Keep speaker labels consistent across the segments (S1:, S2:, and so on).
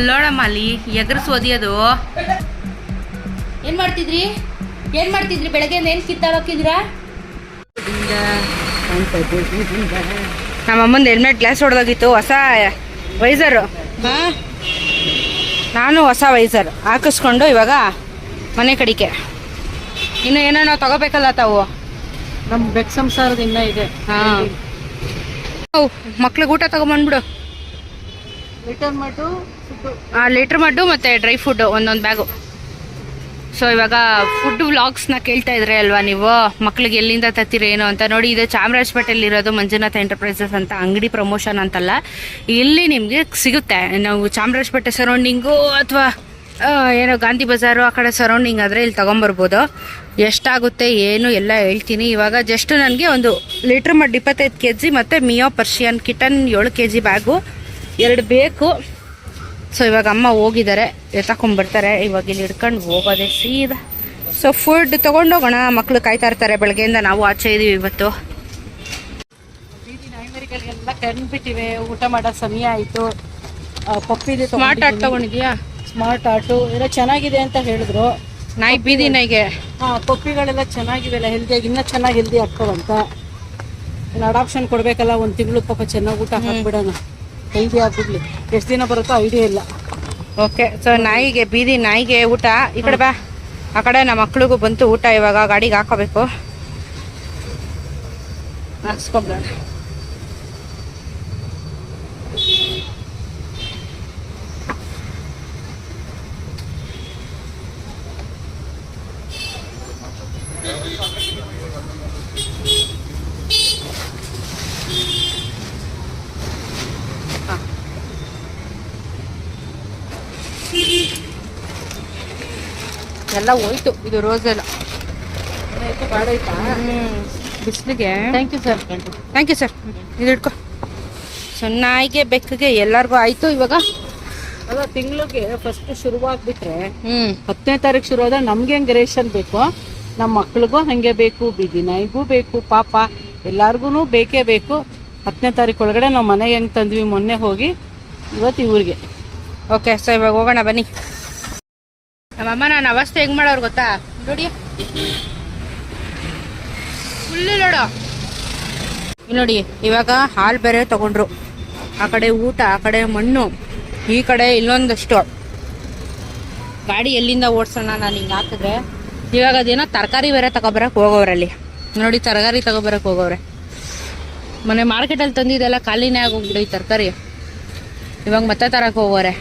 S1: ಅಲ್ಲೋಡಮ್ಮ ಅಲ್ಲಿ ಎಗರ್ಸ್ ಓದಿಯೋದು
S2: ಏನ್ ಮಾಡ್ತಿದ್ರಿ? ಏನ್ ಮಾಡ್ತಿದ್ರಿ? ಬೆಳಗ್ಗೆ ಏನ್ ಕಿತ್ತಾಡೋಕಿದ್ರಾ
S1: ನಮ್ಮ ಅಮ್ಮಂದು ಹೆಲ್ಮೆಟ್ ಗ್ಲಾಸ್ ಹೊಡೆದೋಗಿತ್ತು ಹೊಸ ವೈಸರು ನಾನು ಹೊಸ ವೈಸರ್ ಹಾಕಿಸ್ಕೊಂಡು ಇವಾಗ ಮನೆ ಕಡಿಕೆ. ಇನ್ನು ಏನೋ ನಾವು ತಗೋಬೇಕಲ್ಲ ತಾವು?
S2: ನಮ್ಮ ಬೆಕ್ ಸಂಸಾರದ ಇನ್ನ ಇದೆ.
S1: ಹಾಂ. ಮಕ್ಳಿಗೆ ಊಟ ತಗೊಂಬಂದ್ಬಿಡು. ಲೀಟ್ರ್ ಮಡ್ಡು ಮತ್ತು ಡ್ರೈ ಫುಡ್ ಒಂದೊಂದು ಬ್ಯಾಗು ಸೊ ಇವಾಗ ಫುಡ್ ವ್ಲಾಗ್ಸ್ನ ಕೇಳ್ತಾ ಇದ್ರೆ ಅಲ್ವಾ ನೀವು? ಮಕ್ಳಿಗೆ ಎಲ್ಲಿಂದ ತತ್ತೀರಿ ಏನು ಅಂತ ನೋಡಿ, ಇದು ಚಾಮರಾಜಪೇಟೆಯಲ್ಲಿರೋದು ಮಂಜುನಾಥ ಎಂಟರ್ಪ್ರೈಸಸ್ ಅಂತ ಅಂಗಡಿ ಪ್ರಮೋಷನ್ ಅಂತಲ್ಲ. ಇಲ್ಲಿ ನಿಮಗೆ ಸಿಗುತ್ತೆ. ನಾವು ಚಾಮರಾಜಪೇಟೆ ಸರೌಂಡಿಂಗು ಅಥವಾ ಏನೋ ಗಾಂಧಿ ಬಜಾರು ಆ ಕಡೆ ಸರೌಂಡಿಂಗ್ ಆದರೆ ಇಲ್ಲಿ ತೊಗೊಂಬರ್ಬೋದು. ಎಷ್ಟಾಗುತ್ತೆ, ಏನು, ಎಲ್ಲ ಹೇಳ್ತೀನಿ. ಇವಾಗ ಜಸ್ಟ್ ನನಗೆ ಒಂದು ಲೀಟ್ರ್ ಮಡ್ ಇಪ್ಪತ್ತೈದು ಕೆ ಜಿ ಮತ್ತು ಮಿಯೋ ಪರ್ಷಿಯನ್ ಕಿಟನ್ ಏಳು ಕೆ ಜಿ ಬ್ಯಾಗು ಎರಡು ಬೇಕು. ಸೊ ಇವಾಗ ಅಮ್ಮ ಹೋಗಿದ್ದಾರೆ. ಎತ್ತಾಕೊಂಡ್ಬರ್ತಾರೆ ಇವಾಗ ಇಲ್ಲಿ ಹಿಡ್ಕೊಂಡು ಹೋಗೋದೆ ಸೀದಾ. ಸೊ ಫುಡ್ ತೊಗೊಂಡೋಗೋಣ ಮಕ್ಕಳು ಕಾಯ್ತಾ ಇರ್ತಾರೆ ಬೆಳಗ್ಗೆಯಿಂದ. ನಾವು ಆಚೆ ಇದೀವಿ ಇವತ್ತು.
S2: ನಾಯಿಮರಿಗಳಿಗೆಲ್ಲ ಕಂಡ್ಬಿಟ್ಟಿವೆ ಊಟ ಮಾಡೋ ಸಮಯ ಆಯ್ತು. ಪಪ್ಪಿದೆ
S1: ಸ್ಮಾರ್ಟ್ ಆರ್ಟ್ ತೊಗೊಂಡಿದ್ಯಾ?
S2: ಸ್ಮಾರ್ಟ್ ಆಟು ಎಲ್ಲ ಚೆನ್ನಾಗಿದೆ ಅಂತ ಹೇಳಿದ್ರು.
S1: ನಾಯಿ ಬೀದಿ ನಾಯಿಗೆ.
S2: ಹಾ ಪಪ್ಪಿಗಳೆಲ್ಲ ಚೆನ್ನಾಗಿವೆಲ್ಲ. ಹೆಲ್ದಿಯಾಗಿ ಇನ್ನೂ ಚೆನ್ನಾಗಿ ಹೆಲ್ದಿ ಆಗ್ತಾವಂತ. ಇನ್ನು ಅಡಾಪ್ಷನ್ ಕೊಡ್ಬೇಕಲ್ಲ. ಒಂದು ತಿಂಗಳು ಪಾಪ ಚೆನ್ನಾಗಿ ಊಟ ಹಾಕ್ಬಿಡೋಣ. ಹೆಲ್ದಿ ಆಗ್ಬಿಡ್ಲಿ. ಎಷ್ಟು ದಿನ ಬರುತ್ತೋ ಐಡಿಯಾ ಇಲ್ಲ.
S1: ಓಕೆ ಸೊ ನಾಯಿಗೆ, ಬೀದಿ ನಾಯಿಗೆ ಊಟ. ಈ ಕಡೆ ಬಾ. ಆ ಕಡೆ ನಮ್ಮ ಮಕ್ಳಿಗೂ ಬಂತು ಊಟ ಇವಾಗ. ಗಾಡಿಗೆ ಹಾಕೋಬೇಕು. ಹಾಕ್ಸ್ಕೊಬಿಡೋಣ. ಎಲ್ಲ ಹೋಯ್ತು. ಇದು ರೋಸ್ ಎಲ್ಲ.
S2: ಬಾಡಾಯ್ತಾ
S1: ಬಿಸಿಲಿಗೆ.
S2: Thank you sir
S1: thank you sir ಇದು ಹಿಡ್ಕೊ. ಸೊ ನಾಯಿಗೆ ಬೆಕ್ಕಿಗೆ ಎಲ್ಲರಿಗೂ ಆಯ್ತು ಇವಾಗ?
S2: ಅಲ್ಲ ತಿಂಗಳಿಗೆ ಫಸ್ಟ್ ಶುರುವಾಗ್ಬಿಟ್ರೆ
S1: ಹ್ಞೂ
S2: ಹತ್ತನೇ ತಾರೀಕು ಶುರು ಆದ್ರೆ ನಮ್ಗೆ ಹೆಂಗೆ ರೇಷನ್ ಬೇಕು? ನಮ್ಮ ಮಕ್ಳಿಗೂ ಹಂಗೆ ಬೇಕು ಬೀದಿ ನಾಯಿಗೂ ಬೇಕು ಪಾಪ ಎಲ್ಲಾರ್ಗು ಬೇಕೇ ಬೇಕು. ಹತ್ತನೇ ತಾರೀಕು ಒಳಗಡೆ ನಾವು ಮನೆಗೆ ಹೆಂಗೆ ತಂದ್ವಿ ಮೊನ್ನೆ ಹೋಗಿ ಇವತ್ತು ಇವ್ರಿಗೆ.
S1: ಓಕೆ ಸೊ ಇವಾಗ ಹೋಗೋಣ ಬನ್ನಿ. ನಮ್ಮಮ್ಮ ನಾನು ಅವಸ್ಥೆ ಹೆಂಗ್ ಮಾಡೋರು ಗೊತ್ತಾ? ನೋಡಿ. ಫುಲ್ಲು ನೋಡು ನೋಡಿ, ಇವಾಗ ಹಾಲು ಬೇರೆ ತಗೊಂಡ್ರು. ಆ ಕಡೆ ಊಟ, ಆ ಕಡೆ ಮಣ್ಣು, ಈ ಕಡೆ ಇಲ್ಲೊಂದಷ್ಟು ಗಾಡಿ ಎಲ್ಲಿಂದ ಓಡಿಸೋಣ ನಾನು ಹಿಂಗೆ ಹಾಕಿದ್ರೆ. ಇವಾಗ ಅದೇನೋ ತರಕಾರಿ ಬೇರೆ ತಗೊಬರಕ್ಕೆ ಹೋಗೋರಲ್ಲಿ ನೋಡಿ, ತರಕಾರಿ ತಗೋಬರಕ್ಕೆ ಹೋಗೋರೆ ಮೊನ್ನೆ ಮಾರ್ಕೆಟಲ್ಲಿ ತಂದಿದ್ದೆಲ್ಲ ಖಾಲಿನೇ ಆಗೋಗ್ಬಿಡಿ ತರಕಾರಿ. ಇವಾಗ ಮತ್ತೆ ತರಕ್ಕೆ ಹೋಗೋರೆ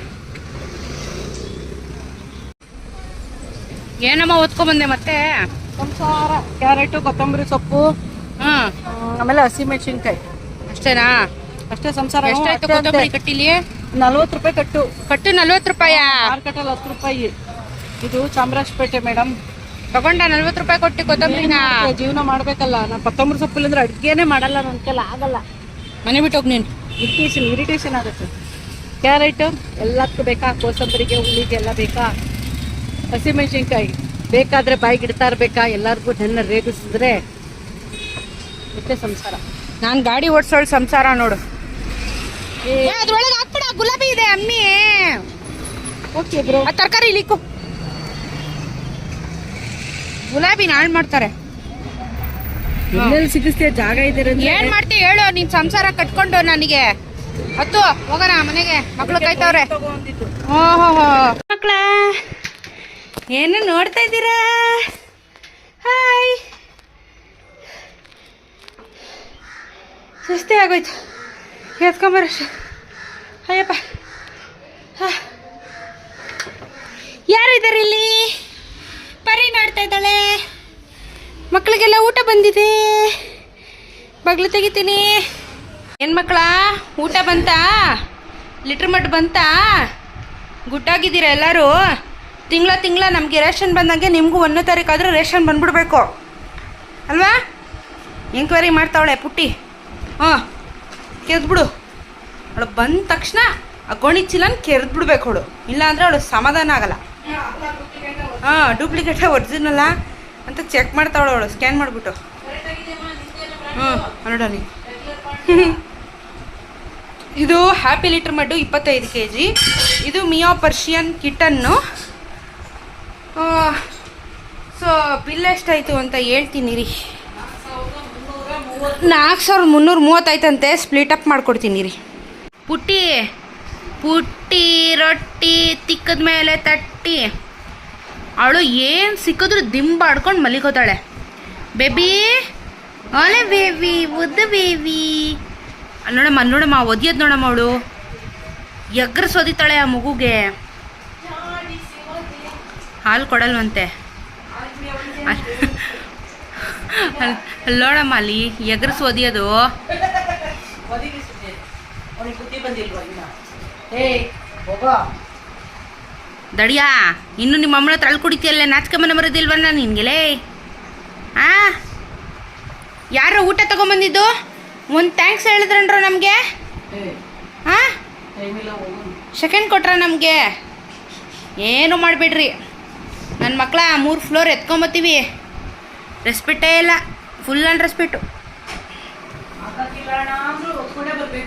S1: ಏನಮ್ಮ ಓದ್ಕೊಂಬಂದೆ ಮತ್ತೆ?
S2: ಸಂಸಾರ ಕ್ಯಾರೆಟು ಕೊತ್ತಂಬರಿ ಸೊಪ್ಪು
S1: ಹಾ.
S2: ಹ್ಮ್, ಆಮೇಲೆ ಹಸಿಮೆಣಸಿನ್ಕಾಯಿ
S1: ಅಷ್ಟೇನಾ?
S2: ಅಷ್ಟೇ ಸಂಸಾರ.
S1: ಎಷ್ಟಾಯ್ತು ಕೊತ್ತಂಬರಿ ಕಟ್ಟಿಲಿ?
S2: ನಲ್ವತ್ತು ರೂಪಾಯಿ ಕಟ್ಟು.
S1: ಕಟ್ಟು ನಲ್ವತ್ತು ರೂಪಾಯ?
S2: ಮಾರ್ಕೆಟಲ್ಲಿ ಹತ್ತು ರೂಪಾಯಿ. ಇದು ಚಾಮರಾಜಪೇಟೆ ಮೇಡಮ್.
S1: ತಗೊಂಡ ನಲ್ವತ್ತು ರೂಪಾಯಿ ಕೊಟ್ಟು ಕೊತ್ತಂಬರಿನ?
S2: ಜೀವನ ಮಾಡ್ಬೇಕಲ್ಲ. ನಾನು ಕೊತ್ತಂಬರಿ ಸೊಪ್ಪು ಇಲ್ಲಂದ್ರೆ ಅಡುಗೆನೇ ಮಾಡಲ್ಲ ನನ್ನ ಕೈಲಿ ಆಗಲ್ಲ.
S1: ಮನೆ ಬಿಟ್ಟು ಹೋಗಿ ನೀನು.
S2: ಇರಿಟೇಷನ್ ಇರಿಟೇಷನ್ ಆಗುತ್ತೆ. ಕ್ಯಾರೆಟ್ ಎಲ್ಲದಕ್ಕೂ ಬೇಕಾ? ಕೋಸಂಬರಿಗೆ ಹುಳಿಗೆ ಎಲ್ಲ ಬೇಕಾ? ಹಸಿಮೆಣಸಿನ್ಕಾಯಿ ಬೇಕಾದ್ರೆ ಬಾಯಿಗೆ ಇಡ್ತಾ ಇರ್ಬೇಕಾ? ಎಲ್ಲರಿಗೂ ನನ್ನ ರೇಗಿಸಿದ್ರೆ ಮತ್ತೆ ಸಂಸಾರ.
S1: ನಾನು ಗಾಡಿ ಓಡಿಸೋಳು ಸಂಸಾರ ನೋಡು. ಅದ್ರೊಳಗೆ ಹಾಕ್ಬಿಡ ಗುಲಾಬಿ ಇದೆ ಅಮ್ಮಿ.
S2: ಓಕೆ ಬ್ರೋ
S1: ಆ ತರಕಾರಿ ಇಳಿಕು ಗುಲಾಬಿ ಹಾಳು ಮಾಡ್ತಾರೆ.
S2: ಎಲ್ಲೆಲ್ಲಿ ಸಿಗಿಸ್ತೀಯ ಜಾಗ ಇದೆ
S1: ಏನ್ ಮಾಡ್ತೀಯ ಹೇಳು ನೀನ್ ಸಂಸಾರ ಕಟ್ಕೊಂಡು ನನಗೆ. ಹತ್ತು ಹೋಗೋಣ ಮನೆಗೆ. ಮಕ್ಳು ಕಾಯ್ತವ್ರೆ ಓಹೋ ಮಕ್ಳ. ಏನು ನೋಡ್ತಾ ಇದ್ದೀರಾ? ಹಾಯ್ ಸುಸ್ತಿ ಆಗೋಯ್ತು. ಎತ್ಕೊಂಬರಷ್ಟು ಅಯ್ಯಪ್ಪ. ಯಾರು ಇದ್ದಾರೆ ಇಲ್ಲಿ? ಪರಿ ಮಾಡ್ತಾ ಇದ್ದಾಳೆ. ಮಕ್ಕಳಿಗೆಲ್ಲ ಊಟ ಬಂದಿದೆ. ಬಗ್ಲು ತೆಗಿತೀನಿ. ಏನು ಮಕ್ಕಳ ಊಟ ಬಂತಾ? ಲಿಟ್ರ್ ಮಟ್ ಬಂತಾ? ಗುಟ್ಟಾಗಿದ್ದೀರಾ ಎಲ್ಲರೂ? ತಿಂಗಳ ತಿಂಗಳ ನಮಗೆ ರೇಷನ್ ಬಂದಂಗೆ ನಿಮಗೂ ಒಂದನೇ ತಾರೀಕಾದರೂ ರೇಷನ್ ಬಂದ್ಬಿಡ್ಬೇಕು. ಅಲ್ವಾ? ಎಂಕ್ವೈರಿ ಮಾಡ್ತಾವಳೆ ಪುಟ್ಟಿ. ಹಾಂ ಕೆದ್ಬಿಡು ಅವಳು ಬಂದ ತಕ್ಷಣ ಆ ಗೋಣಿ ಚೀಲನ ಕೆರೆದ್ಬಿಡ್ಬೇಕು ಅವಳು. ಇಲ್ಲಾಂದರೆ ಅವಳು ಸಮಾಧಾನ ಆಗಲ್ಲ. ಹಾಂ ಡೂಪ್ಲಿಕೇಟ ಒರಿಜಿನಲ್ಲ ಅಂತ ಚೆಕ್ ಮಾಡ್ತಾವಳು ಅವಳು ಸ್ಕ್ಯಾನ್ ಮಾಡಿಬಿಟ್ಟು. ಹ್ಞೂ ನೋಡೋಣ ಇದು ಹ್ಯಾಪಿ ಲೀಟ್ರ್ ಮಡ್ಡು ಇಪ್ಪತ್ತೈದು ಕೆ ಜಿ ಇದು ಮಿಯಾ ಪರ್ಷಿಯನ್ ಕಿಟನ್ನು ಸೊ, ಬಿಲ್ ಎಷ್ಟಾಯಿತು ಅಂತ ಹೇಳ್ತೀನಿ ರೀ ನಾಲ್ಕು ಸಾವಿರದ ಮುನ್ನೂರ ಮೂವತ್ತೈತಂತೆ ಸ್ಪ್ಲಿಟ್ ಅಪ್ ಮಾಡ್ಕೊಡ್ತೀನಿ ರೀ ಪುಟ್ಟಿ ಪುಟ್ಟಿ, ರೊಟ್ಟಿ, ತಿಕ್ಕದ ಮೇಲೆ ತಟ್ಟಿ. ಅವಳು ಏನು ಸಿಕ್ಕಿದ್ರು ದಿಂಬಾಡ್ಕೊಂಡು ಮಲಿಕೋತಾಳೆ ಬೇಬಿ ಅಲೆ ಬೇಬಿ, ಉದ್ದ ಬೇಬಿ. ನೋಡಮ್ಮ ನೋಡಮ್ಮ, ಒದಿಯೋದು ನೋಡಮ್ಮ ಅವಳು. ಎಗ್ರಸ್ ಒದಿತಾಳೆ ಆ ಮಗುಗೆ. ಹಾಲು ಕೊಡಲ್ವಂತೆ. ಅಲ್- ಅಲ್ ನೋಡಮ್ಮ ಅಲ್ಲಿ ಎಗ್ರಸ್ ಒದಿಯೋದು. ದಡಿಯಾ ಇನ್ನು ನಿಮ್ಮ ಅಮ್ಮನ ಹತ್ರ ಅಲ್ಲಿ ಕುಡಿತೀಯಲ್ಲ? ನಾಚ್ಕೊಂಬನ ಬರೋದಿಲ್ವನ್ನ ನಿನ್ಗೆಲೇ ಆ? ಯಾರೋ ಊಟ ತಗೊಂಬಂದಿದ್ದು? ಒಂದು ಥ್ಯಾಂಕ್ಸ್ ಹೇಳಿದ್ರನ್ರ ನಮಗೆ?
S2: ಹಾಂ
S1: ಸೆಕೆಂಡ್ ಕೊಟ್ರ ನಮಗೆ? ಏನು ಮಾಡಬೇಡ್ರಿ? ನನ್ನ ಮಕ್ಕಳ ಮೂರು ಫ್ಲೋರ್ ಎತ್ಕೊಂಬತ್ತೀವಿ. ರೆಸ್ಪೆಕ್ಟೇ ಇಲ್ಲ. ಫುಲ್ ಆ್ಯಂಡ್ ರೆಸ್ಪೆಕ್ಟು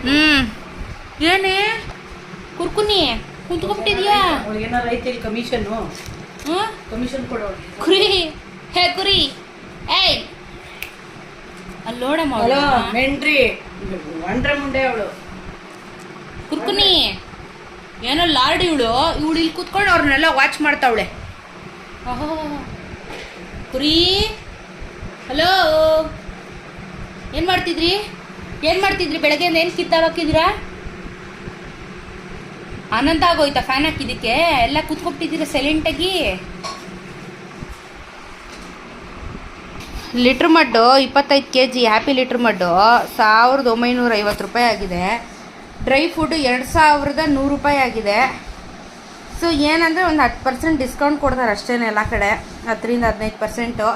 S1: ಹ್ಞೂ ಏನೇ? ಕುರ್ಕುನಿ
S2: ರೈತರಿಗೆ ಕಮಿಷನ್ನು
S1: ಹ್ಞೂ
S2: ಕಮಿಷನ್ ಕೊಡೋಳು
S1: ಕುರಿ? ಹೇ ಕುರಿ. ಏಯ್! ಅಲ್ಲಿ ನೋಡಮ್ಮ.
S2: ಮೆಂಡ್ರಿ. ಒಂಡ್ರೆ ಮುಂಡೆ ಅವಳು.
S1: ಕುರ್ಕುನಿ ಏನೋ ಲಾರ್ಡ್ ಇವಳು. ಇವಳು ಇಲ್ಲಿ ಕೂತ್ಕೊಂಡು ಅವ್ರನ್ನೆಲ್ಲ ವಾಚ್ ಮಾಡ್ತಾವಳೆ. ಕುರಿ ಹಲೋ. ಏನು ಮಾಡ್ತಿದ್ರಿ? ಏನು ಮಾಡ್ತಿದ್ರಿ? ಬೆಳಗ್ಗೆ ಏನು ಕಿತ್ತಾಗ ಹಾಕಿದ್ದೀರಾ ಆನಂದ ಆಗೋಯ್ತಾ ಫ್ಯಾನ್ ಹಾಕಿದ್ದಕ್ಕೆ? ಎಲ್ಲ ಕೂತ್ಕೊಬಿಟ್ಟಿದ್ದೀರಾ ಸೈಲೆಂಟಾಗಿ ಲಿಟ್ರ್ ಮಡ್ಡು, ಇಪ್ಪತ್ತೈದು K G happy litter mud, ಸಾವಿರದ ಒಂಬೈನೂರ ಐವತ್ತು ರೂಪಾಯಿ ಆಗಿದೆ. ಡ್ರೈ ಫುಡ್ ಎರಡು ಸಾವಿರದ ನೂರು ರೂಪಾಯಿ ಆಗಿದೆ. ಸೊ ಏನಂದರೆ ಒಂದು ಹತ್ತು ಪರ್ಸೆಂಟ್ ಡಿಸ್ಕೌಂಟ್ ಕೊಡ್ತಾರೆ ಅಷ್ಟೇ ಎಲ್ಲ ಕಡೆ. ಹತ್ತರಿಂದ ಹದಿನೈದು ಪರ್ಸೆಂಟು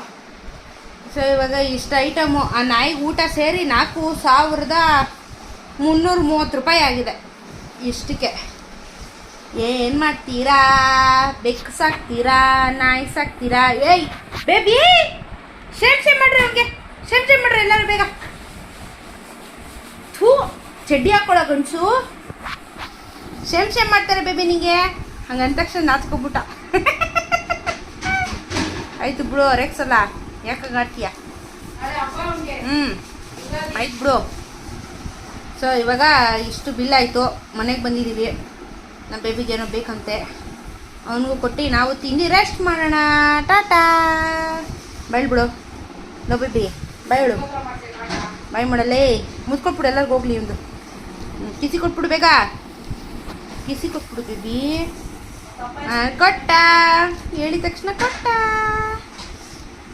S1: ಸೊ ಇವಾಗ ಇಷ್ಟು ಐಟಮು ಆ ನಾಯಿಗೆ ಊಟ ಸೇರಿ ನಾಲ್ಕು ಸಾವಿರದ ಮುನ್ನೂರ ಮೂವತ್ತು ರೂಪಾಯಿ ಆಗಿದೆ ಇಷ್ಟಕ್ಕೆ. ಏನು ಮಾಡ್ತೀರಾ? ಬೆಕ್ಕು ಸಾಕ್ತೀರಾ ನಾಯಿ ಸಾಕ್ತೀರಾ ಏಯ್ ಬೇಬಿ ಶೇಮ್ ಶೇಮ್ ಮಾಡ್ರಿ ಅವ್ರಿಗೆ ಶೇಮ್ ಶೇಮ್ ಮಾಡ್ರಿ ಎಲ್ಲರೂ ಬೇಗ. ಥೂ, ಚಡ್ಡಿ ಹಾಕೊಳ್ಳೋ ಗಂಡಸು ಶೇಮ್ ಶೇಮ್ ಮಾಡ್ತಾರೆ ಬೇಬಿ ನಿಂಗೆ. ಹಂಗಂದ ತಕ್ಷಣ ನಾಚ್ಕೊಬಿಟ್ಟ. ಆಯ್ತು ಬಿಡು ರೆಕ್ಸ್ ಅಲ್ಲ ಯಾಕಾಗ ಆಡ್ತೀಯ ಹ್ಞೂ ಆಯ್ತು ಬಿಡು. ಸೊ ಇವಾಗ ಇಷ್ಟು ಬಿಲ್ ಆಯಿತು. ಮನೆಗೆ ಬಂದಿದ್ದೀವಿ ನಮ್ಮ ಬೇಬಿಗೆ ಏನೋ ಬೇಕಂತೆ. ಅವನಿಗೂ ಕೊಟ್ಟು ನಾವು ತಿಂಡಿ ರೆಸ್ಟ್ ಮಾಡೋಣ. ಟಾಟಾ. ಬಿಡು. ನೋ ಬೇಬಿ ಬಾಯ್ ಹೇಳು ಬಾಯ್ ಮಾಡಲ್ಲೇ ಮುದ್ಕೊಟ್ಬಿಡು ಎಲ್ಲರಿಗೂ ಹೋಗ್ಲಿ ಒಂದು. ಕಿಸಿ ಕೊಟ್ಬಿಡು ಬೇಗ. ಕಿಸಿ ಕೊಟ್ಬಿಡು ಬೇಬಿ ಕೊಟ್ಟ. ಹೇಳಿದ ತಕ್ಷಣ ಕೊಟ್ಟ.